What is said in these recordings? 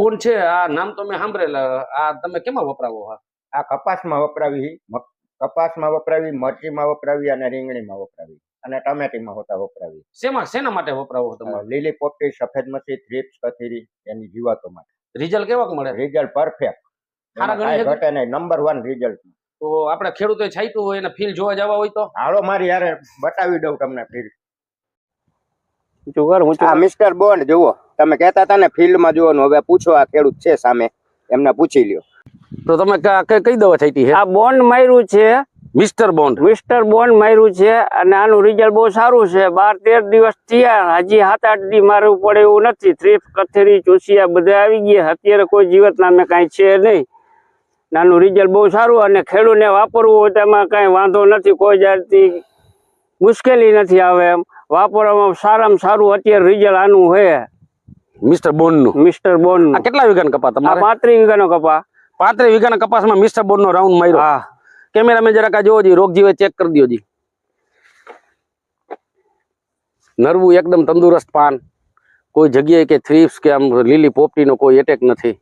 બોન છે આ નામ તો મેં સાંભળેલા. આ તમે કેમાં વપરાવો હા? આ કપાસમાં વપરાવી કપાસમાં વપરાવી મરચીમાં વપરાવી અને રીંગણીમાં વપરાવી અને ટમેટીમાં હોતા વપરાવી. શેમાં શેના માટે વપરાવો તમે? લીલી પોપટી સફેદ મસી થ્રીપ્સ કથીરી એની જીવાતો માટે. રિઝલ્ટ કેવાક મળે? Result perfect. ઘટે નહીં. Number one result. તો આપણે ખેડૂતો છાંટ્યું હોય અને ફીલ જોવા જવા હોય તો? હાલો મારી યાર બતાવી દઉં તમને ફીલ. જુગાર હું મિસ્ટર બોન્ડ જુઓ. તમે કહેતા હતા ને ફિલ્ડમાં જોવાનું. હવે પૂછો આ ખેડૂત છે સામે. એમને પૂછી લ્યો. તો તમે કા- કઈ કઈ દવા થઈ છે આ બોન્ડ માર્યું છે. મિસ્ટર બોન્ડ મિસ્ટર બોન્ડ માર્યું છે અને આનું રિઝલ્ટ બહુ સારું છે. બાર તેર દિવસ થયા. હજી સાત આઠ દી મારવું પડે એવું નથી. થ્રીફ કથેરી ચોસિયા બધા આવી ગયા. અત્યારે કોઈ જીવત નામે કાંઈ છે નહીં. નાનું રિઝલ્ટ બહુ સારું અને ખેડૂતને વાપરવું હોય તેમાં એમાં કાંઈ વાંધો નથી. કોઈ જાતની મુશ્કેલી નથી આવે એમ. વાપરવામાં સારામાં સારું અત્યારે રિઝલ્ટ આનું છે. મિસ્ટર બોનનું મિસ્ટર બોન્ડ આ કેટલા વીઘાનો કપા તમારે? પાંત્રીસ વીઘાનો કપા. પાંત્રીસ વીઘાના કપાસમાં મિસ્ટર બોન નો રાઉન્ડ માર્યો. હા. કેમેરામેન જરાક આ જોવો જી રોગ જીવે ચેક કરી દો જી. નરવું એકદમ તંદુરસ્ત પાન. કોઈ જગ્યાએ કે થ્રીપ્સ કે આમ લીલી પોપટીનો કોઈ એટેક નથી.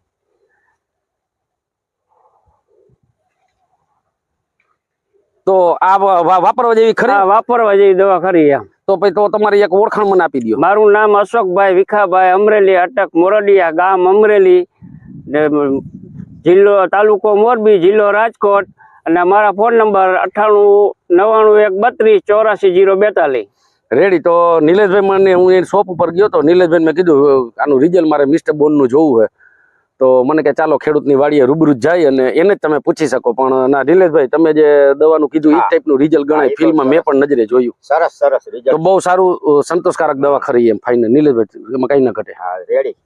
તો આ વાપરવા જેવી ખરી? વાપરવા જેવી દવા ખરી એમ. તો પછી તો તમારી એક ઓળખાણ મને આપી દો મારું નામ અશોકભાઈ વિખાભાઈ અમરેલી અટક મોરડિયા ગામ અમરેલી જિલ્લો તાલુકો મોરબી જિલ્લો રાજકોટ અને મારા ફોન નંબર અઠ્ઠાણું નવ્વાણું એક બત્રીસ ચોરાસી જીરો બેતાલીસ. રેડી તો નિલેશભાઈ મને હું એની શોપ ઉપર ગયો તો નિલેશભાઈ મેં કીધું આનું રિઝલ્ટ મારે મિસ્ટર બોનનું જોવું છે. તો મને કે ચાલો ખેડૂતની વાડીએ રૂબરૂ જાય અને એને જ તમે પૂછી શકો. પણ ના નિલેશભાઈ તમે જે દવાનું કીધું એ ટાઈપનું રિઝલ્ટ ગણાય એ ફિલ્મમાં મેં પણ નજરે જોયું. સરસ સરસ તો રિઝલ્ટ બહુ સારું સંતોષકારક દવા ખરી એમ ફાઇનલ. નિલેશભાઈ એમાં કઈ ના ઘટે. હા રેડી